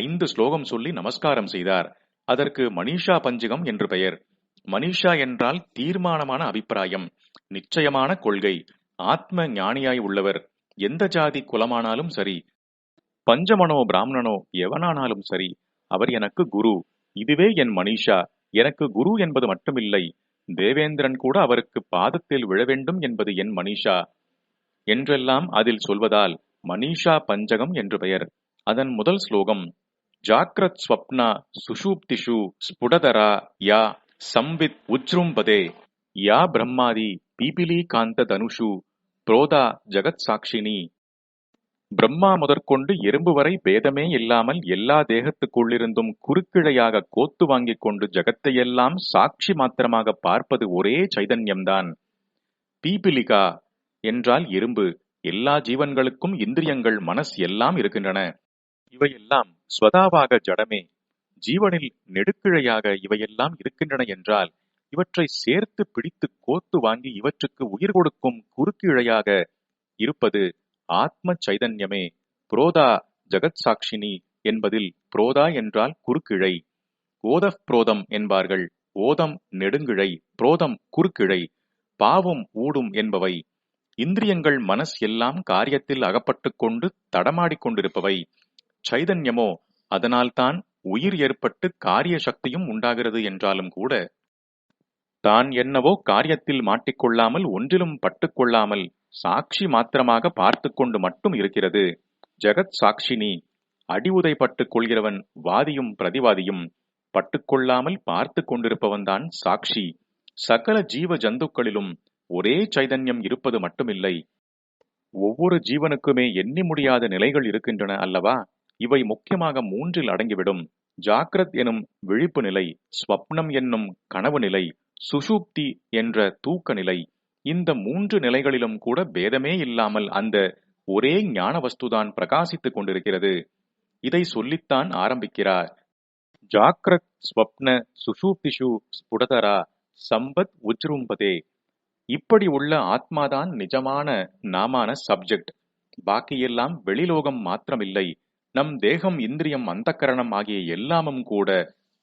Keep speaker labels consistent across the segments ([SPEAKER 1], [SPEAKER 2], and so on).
[SPEAKER 1] ஐந்து ஸ்லோகம் சொல்லி நமஸ்காரம் செய்தார். அதற்கு மனிஷா பஞ்சகம் என்று பெயர். மனிஷா என்றால் தீர்மானமான அபிப்பிராயம் நிச்சயமான கொள்கை ஆத்ம ஞானியாய் உள்ளவர். எந்த ஜாதி குலமானாலும் சரி பஞ்சமனோ பிராமணனோ எவனானாலும் சரி அவர் எனக்கு குரு. இதுவே என் மனிஷா. எனக்கு குரு என்பது மட்டுமில்லை. தேவேந்திரன் கூட அவருக்கு பாதத்தில் விழ வேண்டும் என்பது என் மனிஷா. என்றெல்லாம் அதில் சொல்வதால் மனிஷா பஞ்சகம் என்று பெயர். அதன் முதல் ஸ்லோகம் ஜாக்ரத் ஸ்வப்னா சுஷூப்திஷு ஸ்புடதரா யா சம்வித் உஜ்ரும்பதே. யா பிரம்மாதி பீபிலி காந்த தனுஷு புரோதா ஜகத் சாட்சினி பிரம்மா முதற்கொண்டு எறும்பு வரை பேதமே இல்லாமல் எல்லா தேகத்துக்குள்ளிருந்தும் குறுக்கிழையாக கோத்து வாங்கிக் கொண்டு ஜகத்தையெல்லாம் சாட்சி மாத்திரமாக பார்ப்பது ஒரே சைதன்யம்தான். பீபிலிகா என்றால் எறும்பு. எல்லா ஜீவன்களுக்கும் இந்திரியங்கள் மனஸ் எல்லாம் இருக்கின்றன. இவையெல்லாம் ஸ்வதாவாக ஜடமே. ஜீவனில் நெடுக்கிழையாக இவையெல்லாம் இருக்கின்றன என்றால் இவற்றை சேர்த்து பிடித்து கோத்து வாங்கி இவற்றுக்கு உயிர் கொடுக்கும் குறுக்கிழையாக இருப்பது ஆத்ம சைதன்யமே புரோதா ஜகத் சாட்சினி என்பதில் புரோதா என்றால் குறுக்கிழை. ஓதப் புரோதம் என்பார்கள் ஓதம் நெடுங்கிழை புரோதம் குறுக்கிழை பாவும் ஊடும் என்பவை. இந்திரியங்கள் மனஸ் எல்லாம் காரியத்தில் அகப்பட்டு கொண்டு தடமாடிக் கொண்டிருப்பவை. சைதன்யமோ அதனால்தான் உயிர் ஏற்பட்டு காரிய சக்தியும் உண்டாகிறது என்றாலும் கூட தான் என்னவோ காரியத்தில் மாட்டிக்கொள்ளாமல் ஒன்றிலும் பட்டுக்கொள்ளாமல் சாட்சி மாத்திரமாக பார்த்து கொண்டு மட்டும் இருக்கிறது. ஜெகத் சாட்சினி அடி உதைப்பட்டுக் கொள்கிறவன் வாதியும் பிரதிவாதியும் பட்டுக்கொள்ளாமல் பார்த்து கொண்டிருப்பவன்தான் சாட்சி. சகல ஜீவ ஜந்துக்களிலும் ஒரே சைதன்யம் இருப்பது மட்டுமில்லை. ஒவ்வொரு ஜீவனுக்குமே எண்ணி முடியாத நிலைகள் இருக்கின்றன அல்லவா? இவை முக்கியமாக மூன்றில் அடங்கிவிடும். ஜாக்ரத் எனும் விழிப்பு நிலை ஸ்வப்னம் என்னும் கனவு நிலை சுஷுப்தி என்ற தூக்க நிலை இந்த மூன்று நிலைகளிலும் கூட பேதமே இல்லாமல் அந்த ஒரே ஞான வஸ்துதான் பிரகாசித்துக் கொண்டிருக்கிறது. இதை சொல்லித்தான் ஆரம்பிக்கிறார். ஜாக்ரத் ஸ்வப்ன சுஷூப்திஷு ஸ்புடதரா சம்பத் உஜ்ரும்பதே. இப்படி உள்ள ஆத்மாதான் நிஜமான நாமான சப்ஜெக்ட். பாக்கியெல்லாம் வெளிலோகம் மாத்திரமில்லை. நம் தேகம் இந்திரியம் அந்தக்கரணம் ஆகிய எல்லாமும் கூட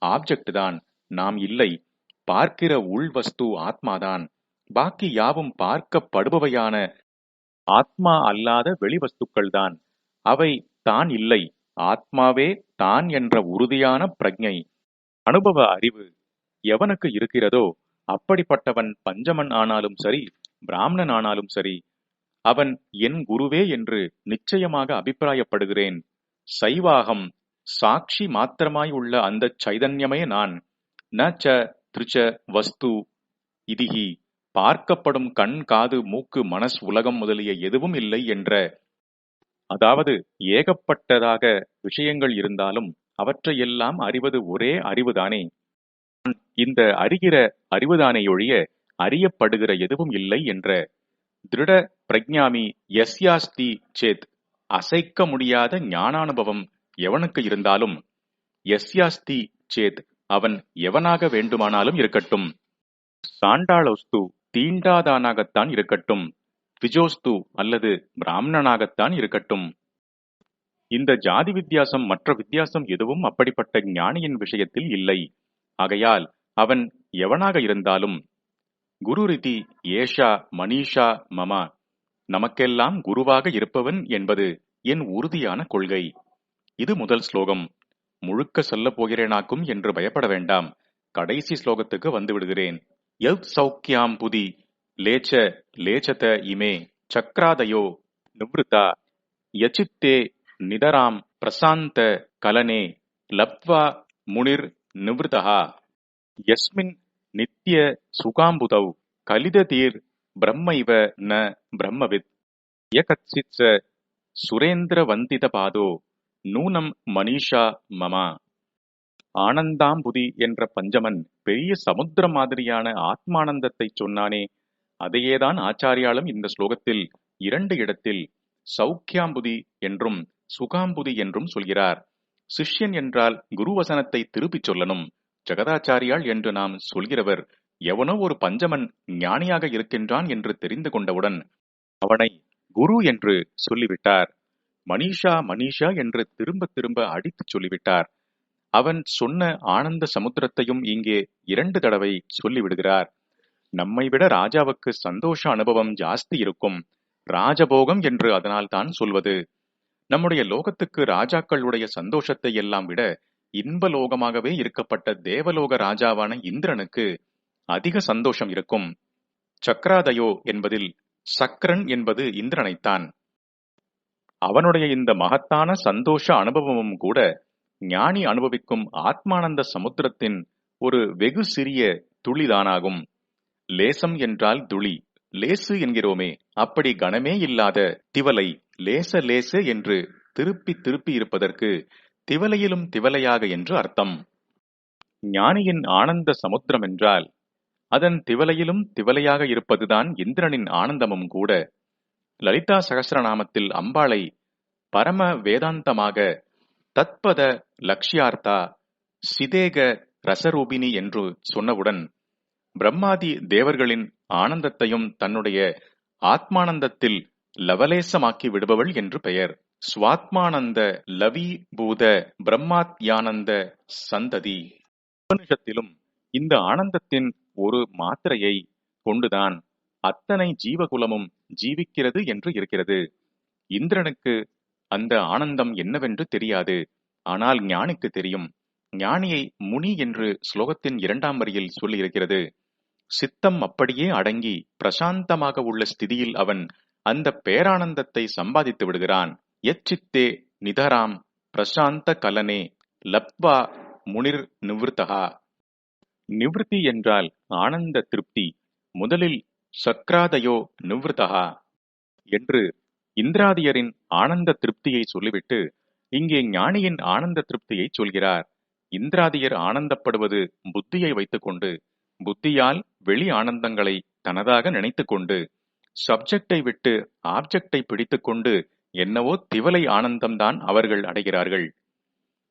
[SPEAKER 1] ஆப்ஜெக்ட் தான். நாம் இல்லை. பார்க்கிற உள் வஸ்து ஆத்மாதான். பாக்கி யாவும் பார்க்கப்படுபவையான ஆத்மா அல்லாத வெளிவஸ்துக்கள் தான். அவை தான் இல்லை. ஆத்மாவே தான் என்ற உறுதியான பிரஜை. அனுபவ அறிவு எவனுக்கு இருக்கிறதோ அப்படிப்பட்டவன் பஞ்சமன் ஆனாலும் சரி பிராமணன் ஆனாலும் சரி அவன் என் குருவே என்று நிச்சயமாக அபிப்பிராயப்படுகிறேன். சைவாகம் சாட்சி மாத்திரமாய் உள்ள அந்த சைதன்யமே நான். ந ச திருச்ச வஸ்து இதிகி பார்க்கப்படும் கண் காது மூக்கு மனஸ் உலகம் முதலிய எதுவும் இல்லை என்ற. அதாவது ஏகப்பட்டதாக விஷயங்கள் இருந்தாலும் அவற்றையெல்லாம் அறிவது ஒரே அறிவுதானே. இந்த அறிகிற அறிவுதானே ஒழிய அறியப்படுகிற எதுவும் இல்லை என்ற. திருட பிரஜாமி எஸ்யாஸ்தி சேத். அசைக்க முடியாத ஞானானுபவம் எவனுக்கு இருந்தாலும் எஸ்யாஸ்தி சேத் அவன் எவனாக வேண்டுமானாலும் இருக்கட்டும். சாண்டாளோஸ்து தீண்டாதானாகத்தான் இருக்கட்டும். விஜோஸ்து அல்லது பிராமணனாகத்தான் இருக்கட்டும். இந்த ஜாதி வித்தியாசம் மற்ற வித்தியாசம் எதுவும் அப்படிப்பட்ட ஞானியின் விஷயத்தில் இல்லை. ஆகையால் அவன் எவனாக இருந்தாலும் குரு ரிதி ஏஷா மனிஷா மமா நமக்கெல்லாம் குருவாக இருப்பவன் என்பது என் உறுதியான கொள்கை. இது முதல் ஸ்லோகம். முழுக்க சொல்லப் போகிறேனாக்கும் என்று பயப்பட வேண்டாம். கடைசி ஸ்லோகத்துக்கு வந்து விடுகிறேன் எல் சௌக்கியாம் புதி லேச்ச லேச்சத இமே சக்ராதயோ நிவ்ருதா யச்சித்தே நிதராம் பிரசாந்த கலனே லப்வா முனிர் நிவ்ருதா யஸ்மின் நித்ய சுகாம்புதவ் கலிததீர் பிரம்மைவ ந பிரம்மவித். யகச்சிச்ச சுரேந்திர வந்தித பாதோ நூனம் மனிஷா மமா. ஆனந்தாம்புதி என்ற பஞ்சமன் பெரிய சமுத்திரம் மாதிரியான ஆத்மானந்தத்தை சொன்னானே. அதையேதான் ஆச்சாரியாலும் இந்த ஸ்லோகத்தில் இரண்டு இடத்தில் சௌக்கியாம்புதி என்றும் சுகாம்புதி என்றும் சொல்கிறார். சிஷ்யன் என்றால் குருவசனத்தை திருப்பிச் சொல்லணும். ஜெகதாச்சாரியால் என்று நாம் சொல்கிறவர் எவனோ ஒரு பஞ்சமன் ஞானியாக இருக்கின்றான் என்று தெரிந்து கொண்டவுடன் அவனை குரு என்று சொல்லிவிட்டார். மனிஷா மனிஷா என்று திரும்ப திரும்ப அடித்துச் சொல்லிவிட்டார். அவன் சொன்ன ஆனந்த சமுத்திரத்தையும் இங்கே இரண்டு தடவை சொல்லிவிடுகிறார். நம்மை விட ராஜாவுக்கு சந்தோஷ அனுபவம் ஜாஸ்தி இருக்கும். ராஜபோகம் என்று அதனால் தான் சொல்வது. நம்முடைய லோகத்துக்கு ராஜாக்களுடைய சந்தோஷத்தை எல்லாம் விட இன்பலோகமாகவே இருக்கப்பட்ட தேவலோக ராஜாவான இந்திரனுக்கு அதிக சந்தோஷம் இருக்கும். சக்கராதயோ என்பதில் சக்கரன் என்பது இந்திரனைத்தான். அவனுடைய இந்த மகத்தான சந்தோஷ அனுபவமும் கூட ஞானி அனுபவிக்கும் ஆத்மானந்த சமுத்திரத்தின் ஒரு வெகு சிறிய துளிதானாகும். லேசம் என்றால் துளி லேசு என்கிறோமே அப்படி கனமே இல்லாத திவலை லேச லேச என்று திருப்பி திருப்பி இருப்பதற்கு திவலையிலும் திவலையாக என்று அர்த்தம். ஞானியின் ஆனந்த சமுத்திரம் என்றால் அதன் திவலையிலும் திவலையாக இருப்பதுதான் இந்திரனின் ஆனந்தமும் கூட. லலிதா சகசிரநாமத்தில் அம்பாளை பரம வேதாந்தமாக தத்பத லக்ஷியார்த்தா சிதேக ரசரூபிணி என்று சொன்னவுடன் பிரம்மாதி தேவர்களின் ஆனந்தத்தையும் தன்னுடைய ஆத்மானந்தத்தில் லவலேசமாக்கி விடுபவள் என்று பெயர். சுவாத்மானந்த லவி பூத பிரம்மாத்யானந்த சந்ததி. உபனிஷத்திலும் இந்த ஆனந்தத்தின் ஒரு மாத்திரையை கொண்டுதான் அத்தனை ஜீவகுலமும் ஜீவிக்கிறது என்று இருக்கிறது. இந்திரனுக்கு அந்த ஆனந்தம் என்னவென்று தெரியாது. ஆனால் ஞானிக்கு தெரியும். ஞானியை முனி என்று ஸ்லோகத்தின் இரண்டாம் வரியில் சொல்லியிருக்கிறது. சித்தம் அப்படியே அடங்கி பிரசாந்தமாக உள்ள ஸ்திதியில் அவன் அந்த பேரானந்தத்தை சம்பாதித்து விடுகிறான். எச்சித்தே நிதராம் பிரசாந்த கலனே லப்வா முனிர் நிவிருத்தகா. நிவிருத்தி என்றால் ஆனந்த திருப்தி. முதலில் சக்ராதயோ நிவிருத்தகா என்று இந்திராதியரின் ஆனந்த திருப்தியை சொல்லிவிட்டு இங்கே ஞானியின் ஆனந்த திருப்தியை சொல்கிறார். இந்திராதியர் ஆனந்தப்படுவது புத்தியை வைத்துக்கொண்டு புத்தியால் வெளி ஆனந்தங்களை தனதாக நினைத்துக்கொண்டு சப்ஜெக்டை விட்டு ஆப்ஜெக்டை பிடித்துக்கொண்டு என்னவோ திவலை ஆனந்தம்தான் அவர்கள் அடைகிறார்கள்.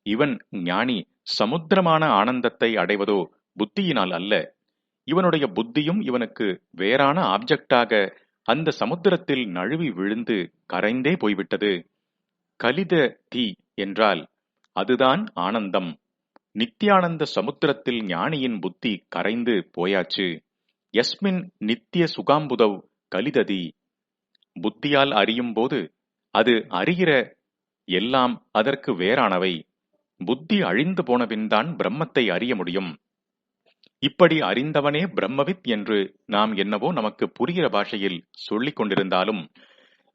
[SPEAKER 1] இவன் ஞானி சமுத்திரமான ஆனந்தத்தை அடைவதோ புத்தியினால் அல்ல. இவனுடைய புத்தியும் இவனுக்கு வேறான ஆப்ஜெக்டாக அந்த சமுத்திரத்தில் நழுவி விழுந்து கரைந்தே போய்விட்டது. கலித தீ என்றால் அதுதான் ஆனந்தம். நித்தியானந்த சமுத்திரத்தில் ஞானியின் புத்தி கரைந்து போயாச்சு. எஸ்மின் நித்திய சுகாம்புதவ் கலிததி புத்தியால் அறியும் போது அது அறிகிற எல்லாம் அதற்கு வேறானவை. புத்தி அழிந்து போனபின்தான் பிரம்மத்தை அறிய முடியும். இப்படி அறிந்தவனே பிரம்மவித் என்று நாம் என்னவோ நமக்கு புரிகிற பாஷையில் சொல்லிக் கொண்டிருந்தாலும்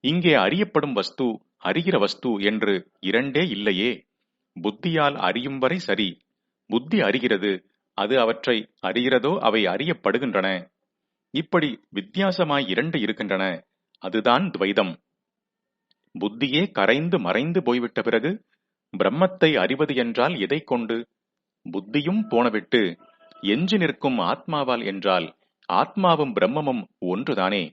[SPEAKER 1] இங்கே அறியப்படும் வஸ்து அறிகிற வஸ்து என்று இரண்டே இல்லையே. புத்தியால் அறியும் வரை சரி. புத்தி அறிகிறது அது அவற்றை அறிகிறதோ அவை அறியப்படுகின்றன. இப்படி வித்தியாசமாய் இரண்டு இருக்கின்றன அதுதான் துவைதம். புத்தியே கரைந்து மறைந்து போய்விட்ட பிறகு பிரம்மத்தை அறிவது என்றால் எதை கொண்டு? புத்தியும் போனவிட்டு எஞ்சி நிற்கும் ஆத்மாவால் என்றால் ஆத்மாவும் பிரம்மமும் ஒன்றுதானே?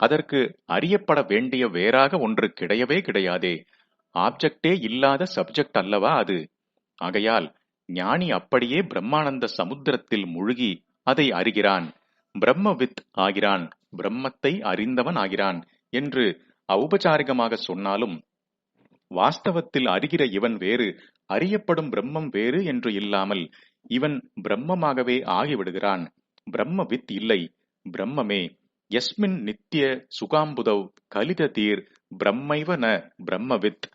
[SPEAKER 1] அதற்கு அறியப்பட வேண்டிய வேறாக ஒன்று கிடையவே கிடையாதே. ஆப்ஜெக்டே இல்லாத சப்ஜெக்ட் அல்லவா அது? ஆகையால் ஞானி அப்படியே பிரம்மானந்த சமுத்திரத்தில் முழுகி அதை அறிகிறான். பிரம்மவித் ஆகிறான் பிரம்மத்தை அறிந்தவன் ஆகிறான் என்று ஔபச்சாரிகமாக சொன்னாலும் வாஸ்தவத்தில் அறிகிற இவன் வேறு அறியப்படும் பிரம்மம் வேறு என்று இல்லாமல் இவன் பிரம்மமாகவே ஆகிவிடுகிறான். பிரம்மவித் இல்லை பிரம்மமே. எஸ்மின் நித்திய சுகாம்புதவ் கலித தீர் பிரம்மைவ ந பிரம்மவித்.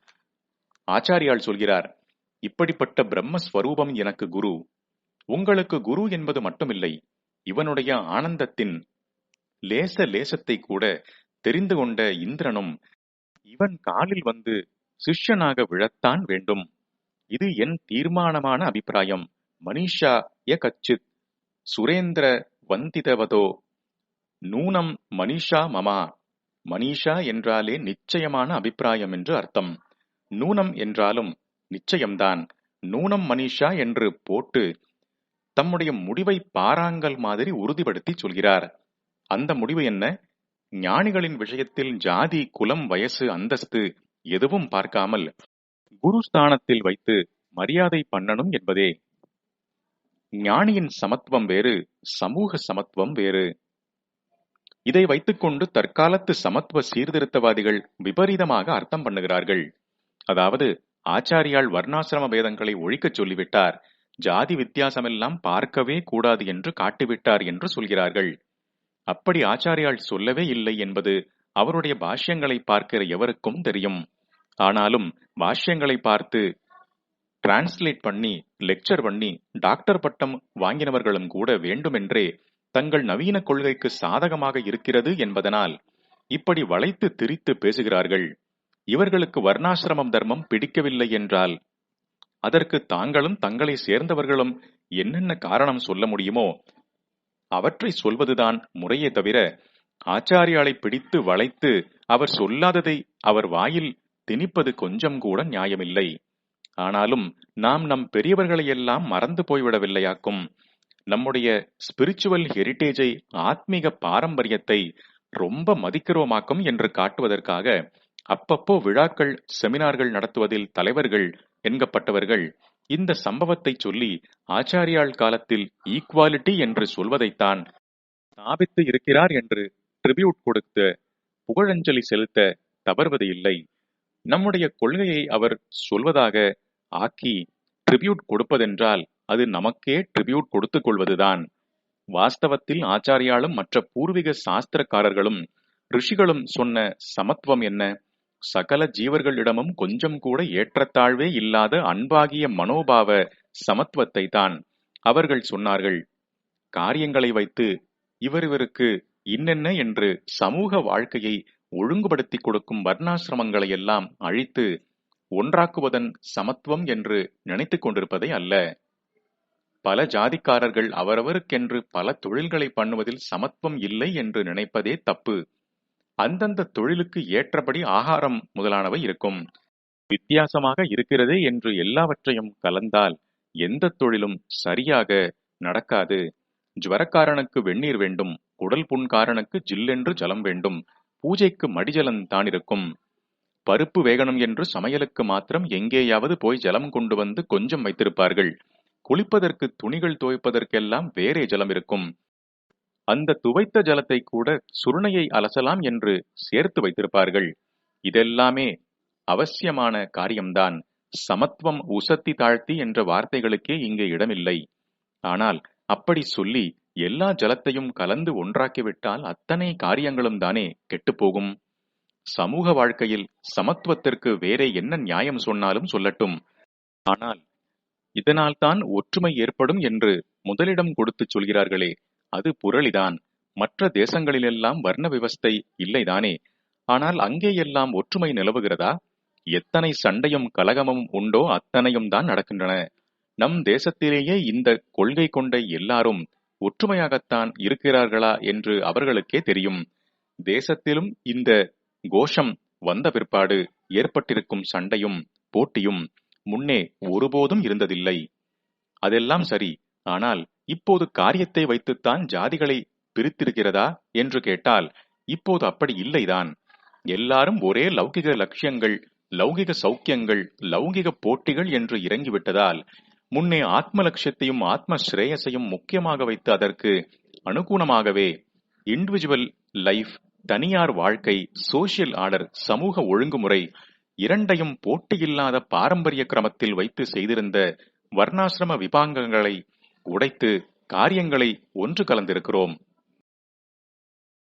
[SPEAKER 1] ஆச்சாரியால் சொல்கிறார் இப்படிப்பட்ட பிரம்மஸ்வரூபம் எனக்கு குரு. உங்களுக்கு குரு என்பது மட்டுமில்லை இவனுடைய ஆனந்தத்தின் லேச லேசத்தை கூட தெரிந்து கொண்ட இந்திரனும் இவன் காலில் வந்து சிஷ்யனாக விழத்தான் வேண்டும். இது என் தீர்மானமான அபிப்பிராயம். மனிஷா ய கச்சித் சுரேந்திர வந்திதவதோ. நூனம் மனிஷா மமா. மனிஷா என்றாலே நிச்சயமான அபிப்பிராயம் என்று அர்த்தம். நூனம் என்றாலும் நிச்சயம்தான். நூனம் மனிஷா என்று போட்டு தம்முடைய முடிவை பாராங்கல் மாதிரி உறுதிப்படுத்தி சொல்கிறார். அந்த முடிவு என்ன? ஞானிகளின் விஷயத்தில் ஜாதி குலம் வயசு அந்தஸ்து எதுவும் பார்க்காமல் குரு ஸ்தானத்தில் வைத்து மரியாதை பண்ணணும் என்பதே. ஞானியின் சமத்துவம் வேறு சமூக சமத்துவம் வேறு. இதை வைத்துக்கொண்டு தற்காலத்து சமத்துவ சீர்திருத்தவாதிகள் விபரீதமாக அர்த்தம் பண்ணுகிறார்கள். அதாவது ஆச்சாரியால் வர்ணாசிரம பேதங்களை ஒழிக்கச் சொல்லிவிட்டார். ஜாதி வித்தியாசமெல்லாம் பார்க்கவே கூடாது என்று காட்டிவிட்டார் என்று சொல்கிறார்கள். அப்படி ஆச்சாரியால் சொல்லவே இல்லை என்பது அவருடைய பாஷ்யங்களை பார்க்கிற எவருக்கும் தெரியும். ஆனாலும் பாஷ்யங்களை பார்த்து டிரான்ஸ்லேட் பண்ணி லெக்சர் பண்ணி டாக்டர் பட்டம் வாங்கினவர்களும் கூட வேண்டுமென்றே தங்கள் நவீன கொள்கைக்கு சாதகமாக இருக்கிறது என்பதனால் இப்படி வளைத்து திரித்து பேசுகிறார்கள். இவர்களுக்கு வர்ணாசிரமம் தர்மம் பிடிக்கவில்லை என்றால் அதற்கு தாங்களும் தங்களை சேர்ந்தவர்களும் என்னென்ன காரணம் சொல்ல முடியுமோ அவற்றை சொல்வதுதான் முறையே தவிர ஆச்சாரியாலை பிடித்து வளைத்து அவர் சொல்லாததை அவர் வாயில் திணிப்பது கொஞ்சம் கூட நியாயமில்லை. ஆனாலும் நாம் நம் பெரியவர்களையெல்லாம் மறந்து போய்விடவில்லையாக்கும். நம்முடைய ஸ்பிரிச்சுவல் ஹெரிட்டேஜை ஆத்மீக பாரம்பரியத்தை ரொம்ப மதிக்கிறோமாக்கும் என்று காட்டுவதற்காக அப்பப்போ விழாக்கள் செமினார்கள் நடத்துவதில் தலைவர்கள் என்கப்பட்டவர்கள் இந்த சம்பவத்தை சொல்லி ஆச்சாரியால் காலத்தில் ஈக்வாலிட்டி என்று சொல்வதைத்தான் ஸ்தாபித்து இருக்கிறார் என்று ட்ரிபியூட் கொடுத்து புகழஞ்சலி செலுத்த தவறுவது இல்லை. நம்முடைய கொள்கையை அவர் சொல்வதாக ஆக்கி ட்ரிபியூட் கொடுப்பதென்றால் அது நமக்கே ட்ரிபியூட் கொடுத்துக் கொள்வதுதான். வாஸ்தவத்தில் ஆச்சாரியாலும் மற்ற பூர்வீக சாஸ்திரக்காரர்களும் ரிஷிகளும் சொன்ன சமத்துவம் என்ன? சகல ஜீவர்களிடமும் கொஞ்சம் கூட ஏற்றத்தாழ்வே இல்லாத அன்பாகிய மனோபாவ சமத்துவத்தை தான் அவர்கள் சொன்னார்கள். காரியங்களை வைத்து இவரிவருக்கு இன்னென்ன என்று சமூக வாழ்க்கையை ஒழுங்குபடுத்தி கொடுக்கும் வர்ணாசிரமங்களை எல்லாம் அழித்து ஒன்றாக்குவதன் சமத்துவம் என்று நினைத்துக் கொண்டிருப்பதை அல்ல. பல ஜாதிக்காரர்கள் அவரவருக்கென்று பல தொழில்களை பண்ணுவதில் சமத்துவம் இல்லை என்று நினைப்பதே தப்பு. அந்தந்த தொழிலுக்கு ஏற்றபடி ஆகாரம் முதலானவை இருக்கும். வித்தியாசமாக இருக்கிறதே என்று எல்லாவற்றையும் கலந்தால் எந்த தொழிலும் சரியாக நடக்காது. ஜுவரக்காரனுக்கு வெந்நீர் வேண்டும் குடல் புண்காரனுக்கு ஜில்லென்று ஜலம் வேண்டும் பூஜைக்கு மடிஜலம் தான் இருக்கும். பருப்பு வேகணும் என்று சமையலுக்கு மாத்திரம் எங்கேயாவது போய் ஜலம் கொண்டு வந்து கொஞ்சம் வைத்திருப்பார்கள். குளிப்பதற்கு துணிகள் துவைப்பதற்கெல்லாம் வேறே ஜலம் இருக்கும். அந்த துவைத்த ஜலத்தை கூட சுருணையை அலசலாம் என்று சேர்த்து வைத்திருப்பார்கள். இதெல்லாமே அவசியமான காரியம்தான். சமத்துவம் உசத்தி தாழ்த்தி என்ற வார்த்தைகளுக்கே இங்கே இடமில்லை. ஆனால் அப்படி சொல்லி எல்லா ஜலத்தையும் கலந்து ஒன்றாக்கிவிட்டால் அத்தனை காரியங்களும் தானே கெட்டுப்போகும். சமூக வாழ்க்கையில் சமத்துவத்திற்கு வேறே என்ன நியாயம் சொன்னாலும் சொல்லட்டும். ஆனால் இதனால்தான் ஒற்றுமை ஏற்படும் என்று முதலிடம் கொடுத்து சொல்கிறார்களே அது புரளிதான். மற்ற தேசங்களிலெல்லாம் வர்ண விவஸ்தை இல்லைதானே? ஆனால் அங்கேயெல்லாம் ஒற்றுமை நிலவுகிறதா? எத்தனை சண்டையும் கலகமும் உண்டோ அத்தனையும் தான் நடக்கின்றன. நம் தேசத்திலேயே இந்த கொள்கை கொண்ட எல்லாரும் ஒற்றுமையாகத்தான் இருக்கிறார்களா என்று அவர்களுக்கே தெரியும். தேசத்திலும் இந்த கோஷம் வந்த பிற்பாடு ஏற்பட்டிருக்கும் சண்டையும் போட்டியும் முன்னே ஒருபோதும் இருந்ததில்லை. அதெல்லாம் சரி ஆனால் இப்போது காரியத்தை வைத்துத்தான் ஜாதிகளை பிரித்திருக்கிறதா என்று கேட்டால் இப்போது அப்படி இல்லைதான். எல்லாரும் ஒரே லௌகிக லட்சியங்கள் லௌகிக சௌக்கியங்கள் லௌகிக போட்டிகள் என்று இறங்கிவிட்டதால் முன்னே ஆத்ம லட்சியத்தையும் ஆத்ம ஸ்ரேயஸையும் முக்கியமாக வைத்து அதற்கு அனுகுணமாகவே இண்டிவிஜுவல் லைஃப் தனியார் வாழ்க்கை சோசியல் ஆர்டர் சமூக ஒழுங்குமுறை இரண்டையும் போட்டியில்லாத பாரம்பரிய கிரமத்தில் வைத்து செய்திருந்த வர்ணாசிரம விபாங்கங்களை உடைத்து காரியங்களை ஒன்று கலந்திருக்கிறோம்.